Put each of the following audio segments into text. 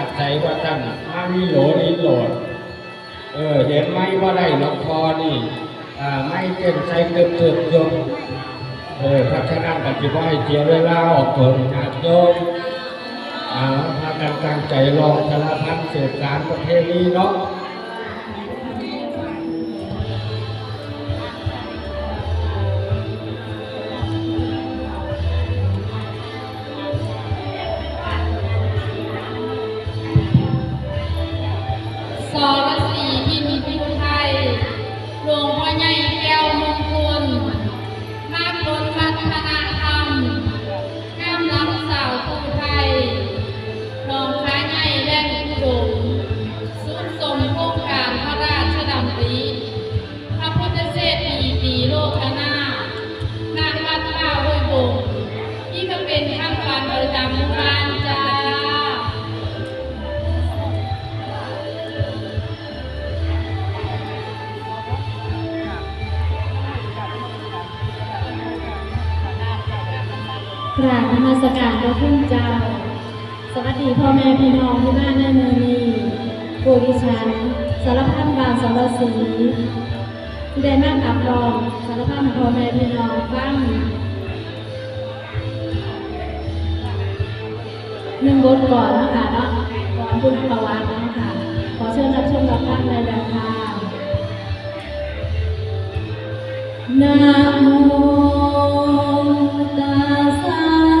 อาศัยว่าท่านมามีโหลนิโหลด เออ เห็นไหมว่าได้ลองพ่อนี่ อ่า ไม่เต็มใจเติมเติมโยมเออพระชนะปฏิบัติเสียเวลาออกเกินญาโยมอ่าพากันตั้งใจลองสารพันเสกสารประเทศนี้เนาะ กราบนมัสการพระคุณเจ้า สวัสดีพ่อแม่พี่น้องที่บ้านในเมืองนี้ผู้ดิฉันสารพันบางสารสีที่ได้นั่งขับรองสารพันพ่อแม่พี่น้องฟังหนึ่งบทก่อนนะคะเนาะก่อนคุณประวัตินะคะขอเชิญรับชมรับฟังในเรื่องค่ะนะโม ตั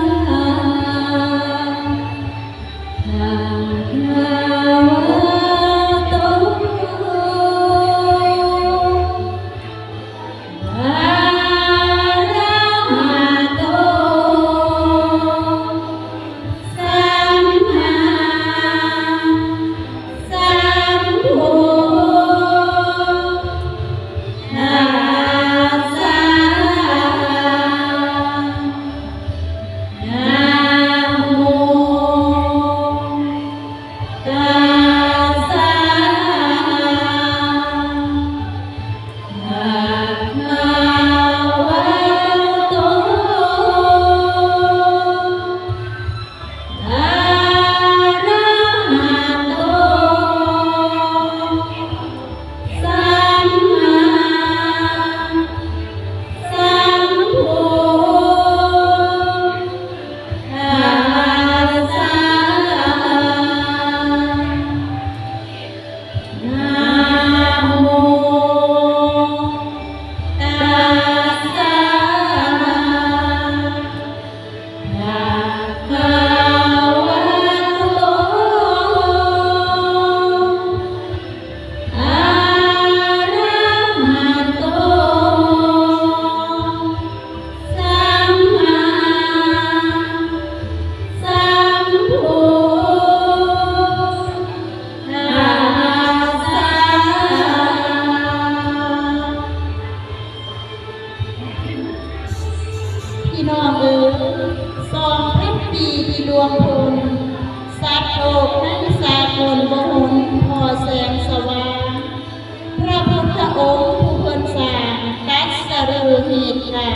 รือเหตุกา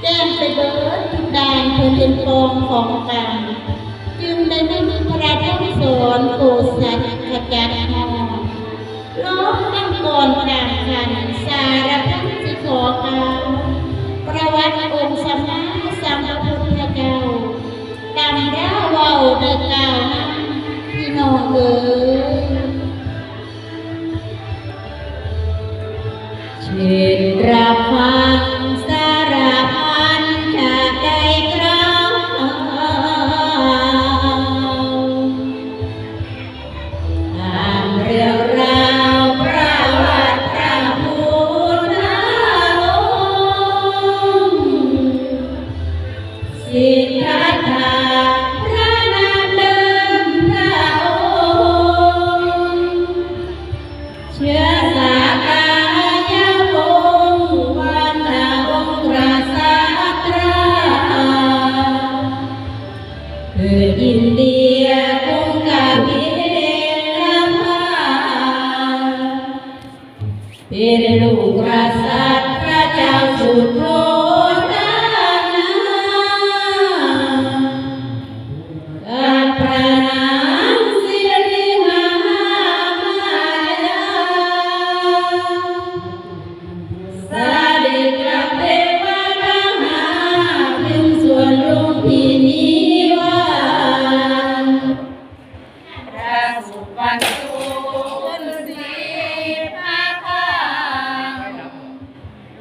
แจ้งไปเบิดทุกดานเพื่อเป็นกองของกรรมจึงได้ไม่มีพระธรรมสอนโกสัตขจัดหอล้อมตั้งก่อนกลางคันสารพัดสิขอกล่าประวัติองค์สมา ilmu.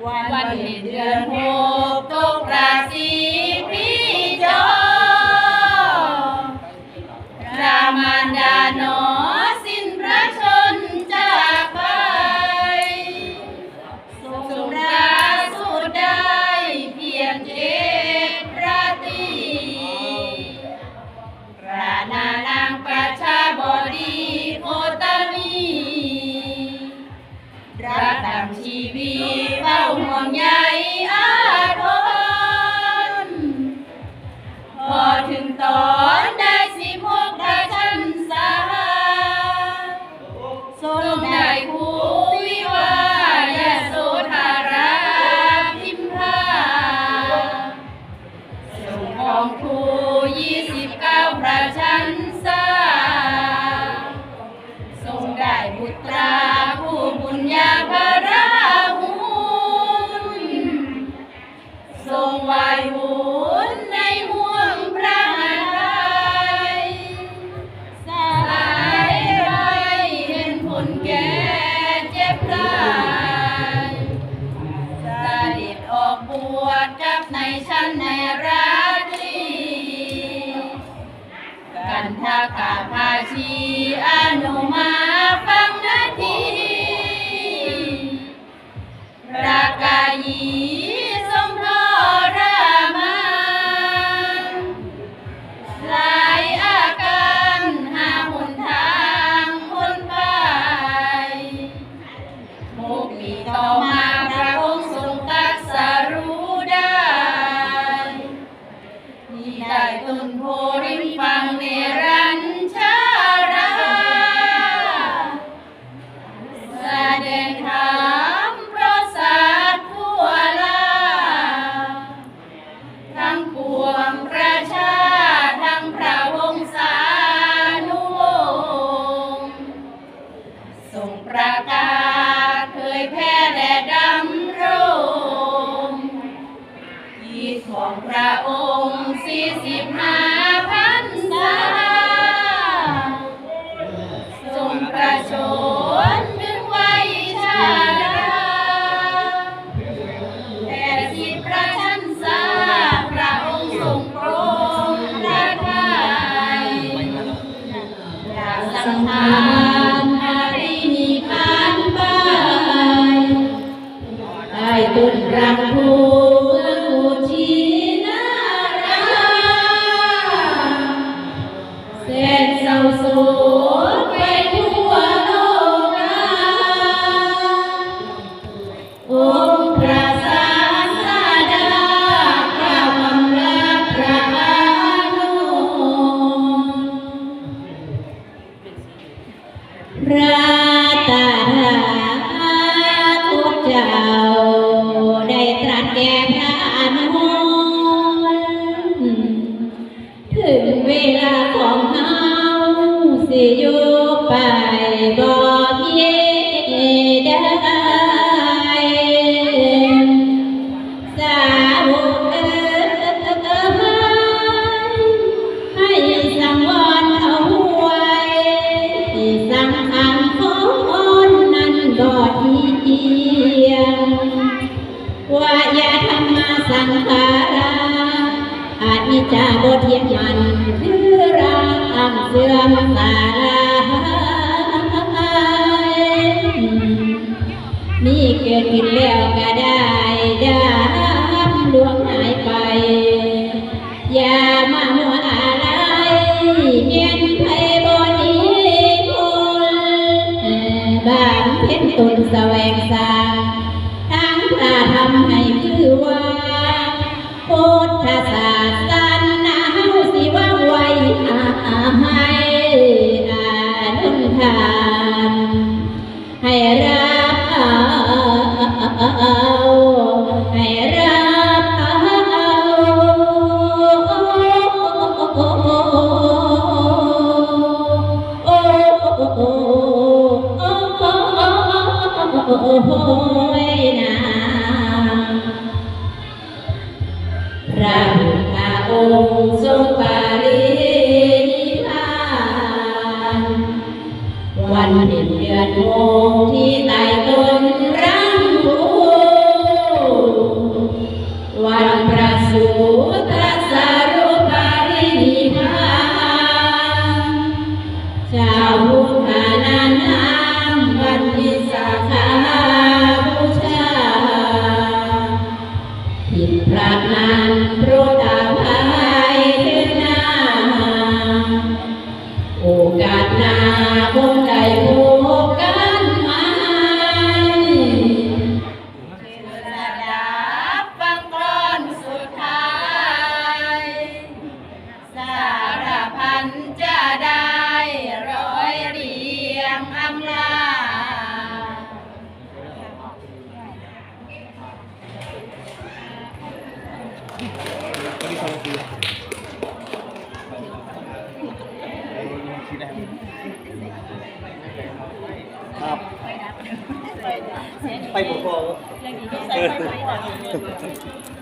Quần. Senhor. สังขารอาจมีจ่าบทเทียงมันคือร่างเสื่อมสารนี่เกิดขึ้นแล้วกัน ครับ ไปบุกครอง ไป